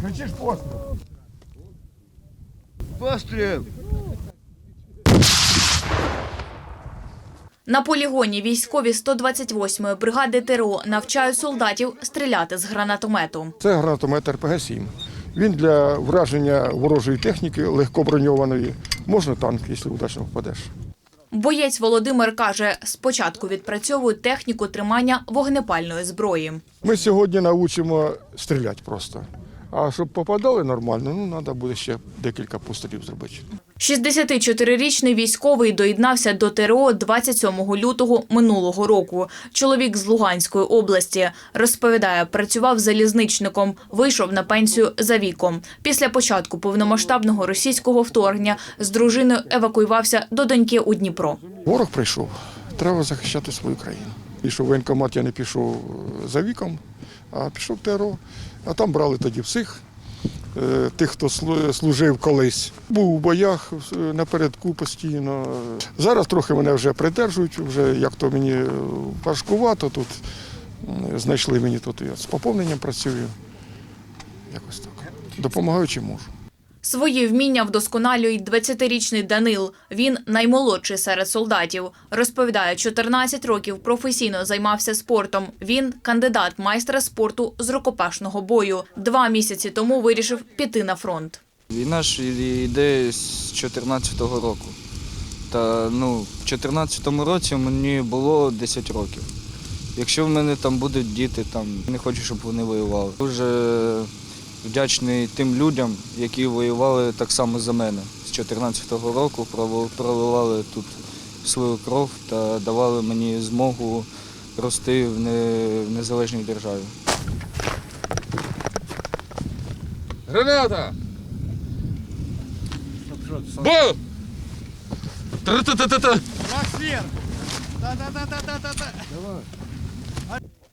Кричиш постріл. Постріл. На полігоні військові 128-ї бригади ТРО навчають солдатів стріляти з гранатомету. Це гранатомет РПГ-7. Він для враження ворожої техніки легкоброньованої. Можна танк, якщо удачно впадеш. Боєць Володимир каже, спочатку відпрацьовують техніку тримання вогнепальної зброї. Ми сьогодні навчимо стріляти просто. А щоб попадали нормально, ну треба буде ще декілька пострілів зробити. 64-річний військовий доєднався до ТРО 27 лютого минулого року. Чоловік з Луганської області розповідає, працював залізничником, вийшов на пенсію за віком. Після початку повномасштабного російського вторгнення з дружиною евакуювався до доньки у Дніпро. Ворог прийшов, треба захищати свою країну. Пішов в воєнкомат, я не пішов е, за віком, а пішов в ТРО. А там брали тоді всіх, е, тих, хто служив колись. Був у боях е, напередку постійно. Зараз трохи мене вже придержують, вже як то мені важкувато тут. Знайшли мені тут, я з поповненням працюю. Якось так. Допомагаю можу. Свої вміння вдосконалює 20-річний Данил. Він наймолодший серед солдатів. Розповідає, 14 років професійно займався спортом. Він кандидат майстра спорту з рукопашного бою. Два місяці тому вирішив піти на фронт. Війна ж йде з 14-го року. Та ну, в 14-му році мені було 10 років. Якщо в мене там будуть діти, там не хочу, щоб вони воювали. Дуже вдячний тим людям, які воювали так само за мене. З 14-го року проливали тут свою кров та давали мені змогу рости в незалежній державі. Граната! Бу! Та-та-та-та-та!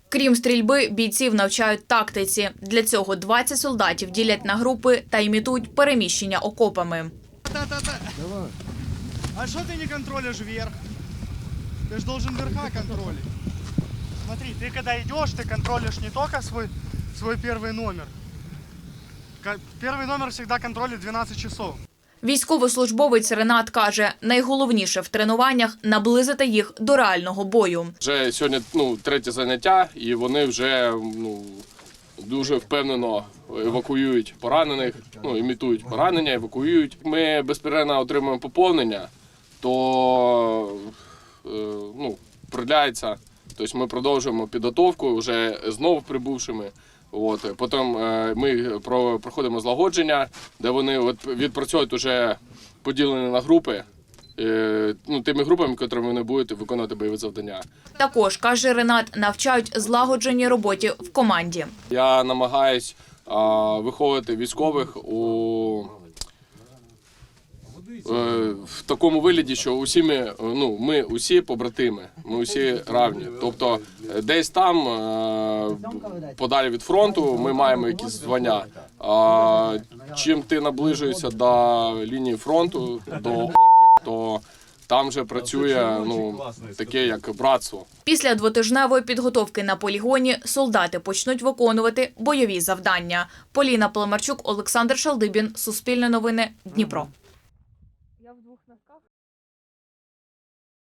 Крім стрільби, бійців навчають тактиці. Для цього 20 солдатів ділять на групи та імітують переміщення окопами. А что ты не контролишь вверх? Ты же должен верха контролить. Смотри, ты когда идешь, ты контролишь не только свой, свой первый номер. Ка- Первый номер всегда контролит 12 часов. Військовослужбовець Ренат каже, найголовніше в тренуваннях наблизити їх до реального бою. Вже сьогодні ну, третє заняття, і вони вже ну, дуже впевнено евакуюють поранених, ну, імітують поранення, евакуюють. Ми безперервно отримуємо поповнення, то е, ну, продляється. Тобто ми продовжуємо підготовку вже знову прибувшими. От. Потім е, ми про- проходимо злагодження, де вони от, відпрацьовують уже поділені на групи. е, Ну, тими групами, котрими вони будуть виконувати бойові завдання. Також каже Ренат, навчають злагодженій роботі в команді. Я намагаюсь а, виховувати військових у в такому вигляді, що усі ми, е, ну, ми усі побратими, ми усі равні. Тобто е, десь там, е, подалі від фронту, ми маємо якісь звання. А чим ти наближуєшся до лінії фронту, до орків, то там вже працює ну, таке як братство. Після двотижневої підготовки на полігоні солдати почнуть виконувати бойові завдання. Поліна Племарчук, Олександр Шалдибін, Суспільне новини, Дніпро двух носках.